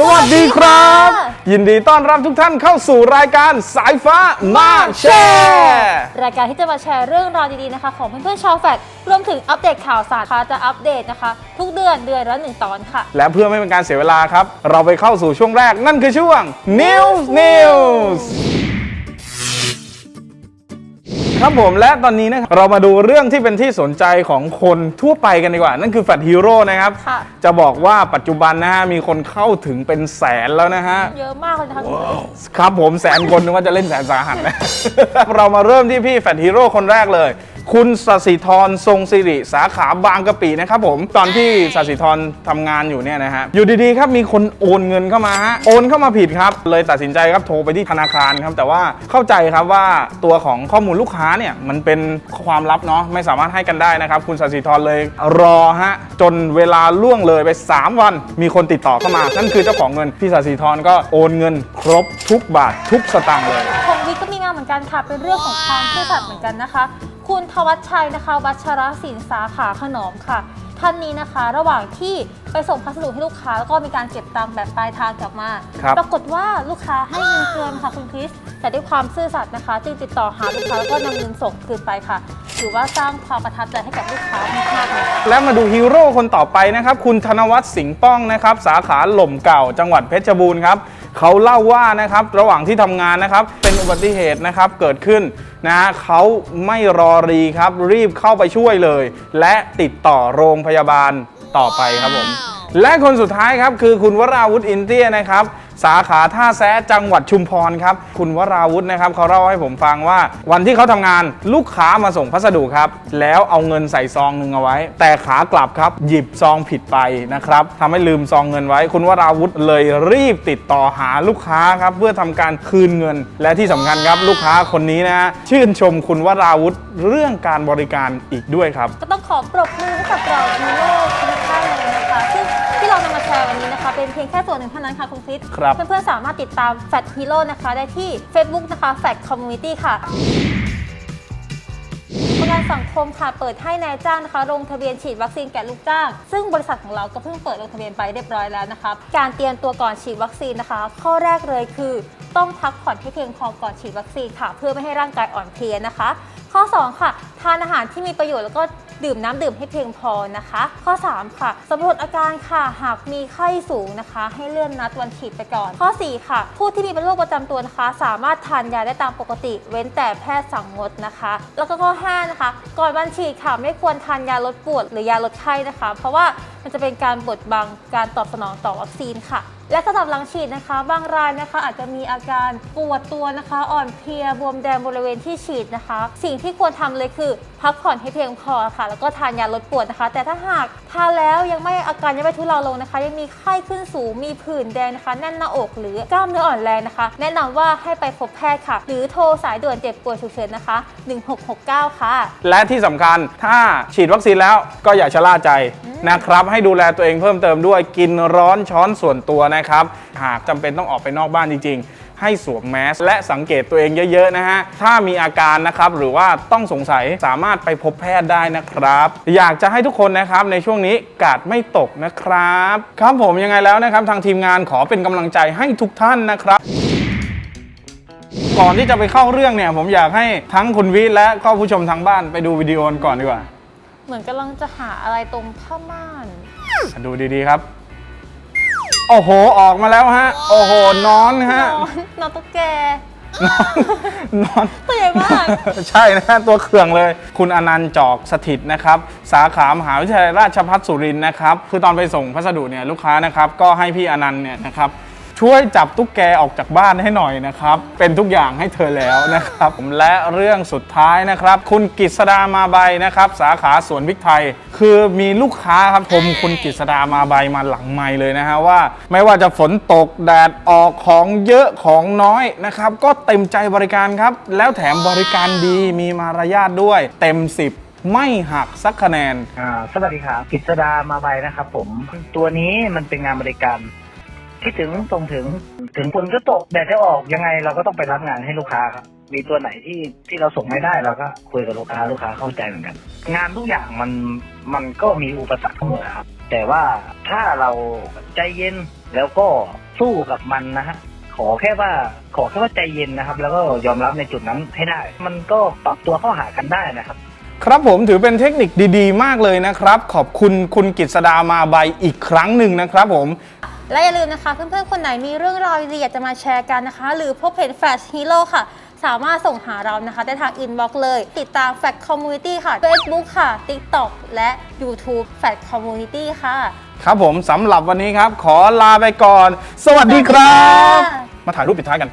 สวัสดีครับ ยินดีต้อนรับทุกท่านเข้าสู่รายการสายฟ้ามาแชร์รายการที่จะมาแชร์เรื่องราวดีๆนะคะ ของเพื่อนๆชาวแฟดรวมถึงอัปเดตข่าวสารค่ะจะอัปเดตนะคะ ทุกเดือนเดือนละหนึ่งตอนค่ะ และเพื่อไม่เป็นการเสียเวลาครับ เราไปเข้าสู่ช่วงแรกนั่นคือช่วง News News ครับผมและตอนนี้นะครับเรามาดูเรื่องที่เป็นที่สนใจของคนทั่วไปกันดีกว่า นั่นคือแฟดฮีโร่นะครับ ค่ะจะบอกว่าปัจจุบันนะฮะมีคนเข้าถึงเป็นแสนแล้วนะฮะ เยอะมากเลยนะคะคุณคริสครับผมแสนคนนึกว่าจะเล่นแสนสาหัสนะ เรามาเริ่มที่พี่แฟดฮีโร่คนแรกเลย คุณสศิธรทรงสิริสาขาบางกะปินะครับผมตอนที่สศิธรทำงานอยู่เนี่ยนะฮะอยู่ดีๆครับมีคนโอนเงินเข้ามาฮะโอนเข้ามาผิดครับ เลยตัดสินใจครับโทรไปที่ธนาคารครับแต่ว่าเข้าใจครับว่าตัวของข้อมูลลูกค้าเนี่ยมันเป็นความลับเนาะไม่สามารถให้กันได้นะครับ คุณสศิธรเลยรอฮะจนเวลาล่วงเลยไป 3 วัน มีคนติดต่อเข้ามา นั่นคือเจ้าของเงินพี่สศิธรก็โอนเงินครบทุกบาททุกสตางค์เลย ของวิทย์ก็มีงานเหมือนกันค่ะ เป็นเรื่องของความซื่อสัตย์เหมือนกันนะคะ คุณทวัชชัยนะคะ วัชรศิลป์สาขาขนอมค่ะ ท่านนี้นะคะ ระหว่างที่ไปส่งพัสดุให้ลูกค้า แล้วก็มีการเก็บตังค์แบบปลายทางกลับมา ครับ ปรากฏว่าลูกค้าให้เงินเกินค่ะคุณคริส แต่ด้วยความซื่อสัตย์นะคะ จึงติดต่อหาลูกค้าแล้วก็นำเงินส่งคืนไปค่ะ ถือว่าสร้างความประทับใจให้กับลูกค้ามากๆเลยค่ะ และมาดูฮีโร่คนต่อไปนะครับ คุณธนวัฒน์สิงห์ป้องนะครับ สาขาหล่มเก่าจังหวัดเพชรบูรณ์ครับ เขาเล่าว่านะครับระหว่างที่ทำงานนะครับ เป็นอุบัติเหตุนะครับเกิดขึ้นนะฮะเขาไม่รอรีครับ รีบเข้าไปช่วยเลย และติดต่อโรงพยาบาลต่อไปครับผม และคนสุดท้ายครับคือคุณวราวุฒิอินเตียนะครับ สาขาท่าแซะจังหวัดชุมพรครับ คุณวราวุฒินะครับเขาเล่าให้ผมฟังว่า วันที่เขาทำงานลูกค้ามาส่งพัสดุครับ แล้วเอาเงินใส่ซองหนึ่งเอาไว้ แต่ขากลับครับ หยิบซองผิดไปนะครับทำให้ลืมซองเงินไว้ คุณวราวุฒิเลยรีบติดต่อหาลูกค้าครับเพื่อทำการคืนเงิน และที่สำคัญครับลูกค้าคนนี้นะฮะชื่นชมคุณวราวุฒิเรื่องการบริการอีกด้วยครับ ก็ต้องขอปรบมือให้กับเราฮีโร่ วันนี้นะคะเป็นเพียงแค่ส่วนหนึ่งเท่านั้นค่ะคุณคริสครับ เพื่อนๆสามารถติดตามแฟดฮีโร่นะคะ ได้ที่ Facebook นะคะแฟดคอมมูนิตี้ค่ะประกันสังคมค่ะเปิดให้นายจ้างนะคะลงทะเบียนฉีดวัคซีนแก่ลูกจ้าง ซึ่งบริษัทของเราก็เพิ่งเปิดลงทะเบียนไปเรียบร้อยแล้วนะคะการเตรียมตัวก่อนฉีดวัคซีนนะคะ ข้อแรกเลยคือ ต้องพักผ่อนให้เพียงพอก่อนฉีดวัคซีนค่ะ เพื่อไม่ให้ร่างกายอ่อนเพลียนะคะ ข้อ 2 ค่ะ ทานอาหารที่มีประโยชน์แล้วก็ ดื่มน้ำดื่มให้เพียงพอนะคะ ข้อ 3 ค่ะสำรวจอาการค่ะ หากมีไข้สูงนะคะ ให้เลื่อนนัดวันฉีดไปก่อน ข้อ 4 ค่ะ ผู้ที่มีโรคประจำตัวนะคะ สามารถทานยาได้ตามปกติ เว้นแต่แพทย์สั่งงดนะคะ แล้วก็ข้อ 5 นะคะ ก่อนวันฉีดค่ะ ไม่ควรทานยาลดปวด หรือยาลดไข้นะคะ เพราะว่ามันจะเป็นการบดบังการตอบสนองต่อวัคซีนค่ะ และสำหรับหลังฉีดนะคะ บางรายนะคะอาจจะมีอาการปวดตัวนะคะ อ่อนเพลียบวมแดงบริเวณที่ฉีดนะคะ สิ่งที่ควรทำเลยคือ พักผ่อนให้เพียงพอค่ะ แล้วก็ทานยาลดปวดนะคะ แต่ถ้าหากทานแล้วยังไม่อาการยังไม่ทุเลาลงนะคะ ยังมีไข้ขึ้นสูงมีผื่นแดงนะคะ แน่นหน้าอกหรือกล้ามเนื้ออ่อนแรงนะคะ แนะนำว่าให้ไปพบแพทย์ค่ะ หรือโทรสายด่วนเจ็บป่วยฉุกเฉินนะคะ 1669 ค่ะ และที่สำคัญถ้าฉีดวัคซีนแล้วก็อย่าชะล่าใจนะครับให้ดูแลตัวเองเพิ่มเติมด้วยกินร้อนช้อนส่วนตัวนะครับ หากจำเป็นต้องออกไปนอกบ้านจริง ๆ ให้สวมแมสและสังเกตตัวเองเยอะๆนะฮะ ถ้ามีอาการนะครับหรือว่าต้องสงสัยสามารถไปพบแพทย์ได้นะครับ อยากจะให้ทุกคนนะครับในช่วงนี้กาดไม่ตกนะครับ ครับผมยังไงแล้วนะครับ ทางทีมงานขอเป็นกำลังใจให้ทุกท่านนะครับก่อนที่จะไปเข้าเรื่องเนี่ย ผมอยากให้ทั้งคุณวิและก็ผู้ชมทางบ้านไปดูวิดีโอกันก่อนดีกว่า เหมือนกำลังจะหาอะไรตรงผ้าม่าน ดูดีๆครับ โอ้โห ออกมาแล้วฮะ โอ้โห นอนฮะ นอนนอนตุ๊กแกนอนตัวใหญ่มาก ใช่นะฮะตัวเครื่องเลย คุณอนันต์จอกสถิตนะครับ สาขามหาวิทยาลัยราชภัฏสุรินทร์นะครับ คือตอนไปส่งพัสดุเนี่ยลูกค้านะครับ ก็ให้พี่อนันต์เนี่ยนะครับ ช่วยจับตุ๊กแกออกจากบ้านให้หน่อยนะครับ เป็นทุกอย่างให้เธอแล้วนะครับผมและเรื่องสุดท้ายนะครับ คุณกฤษดามาใบนะครับ สาขาสวนพริกไทย คือมีลูกค้าครับชมคุณกฤษดามาใบมาหลังไมค์เลยนะฮะว่า ไม่ว่าจะฝนตกแดดออกของเยอะของน้อยนะครับ ก็เต็มใจบริการครับ แล้วแถมบริการดีมีมารยาทด้วย เต็ม 10ไม่หักสักคะแนน อ่า สวัสดีครับกิษดามาใบนะครับผม ตัวนี้มันเป็นงานบริการ คิดถึงตรงถึง ถึงฝนจะตกแดดจะออกยังไงเราก็ต้องไปรับงานให้ลูกค้าครับมีตัวไหนที่ที่เราส่งไม่ได้เราก็คุยกับลูกค้าลูกค้าเข้าใจเหมือนกัน งานทุกอย่างมันมันก็มีอุปสรรคเสมอครับ แต่ว่าถ้าเราใจเย็นแล้วก็สู้กับมันนะฮะขอแค่ว่าขอแค่ว่าใจเย็นนะครับ แล้วก็ยอมรับในจุดนั้นให้ได้ มันก็ปรับตัวเข้าหากันได้นะครับครับผมถือเป็นเทคนิคดี ๆ มากเลยนะครับ ขอบคุณคุณกิษดามาใบอีกครั้งหนึ่งนะครับผม และอย่าลืมนะคะเพื่อนๆ คนไหนมีเรื่องราวดีๆอยากจะมาแชร์กันนะคะ หรือพบเห็นแฟชฮีโร่ค่ะ สามารถส่งหาเรานะคะ ได้ทางอินบ็อกซ์เลย ติดตามแฟชคอมมูนิตี้ค่ะ Facebook ค่ะ TikTok และ YouTube แฟชคอมมูนิตี้ค่ะ ครับผมสำหรับวันนี้ครับ ขอลาไปก่อน สวัสดีครับสวัสดีค่ะมาถ่ายรูปปิดท้ายกัน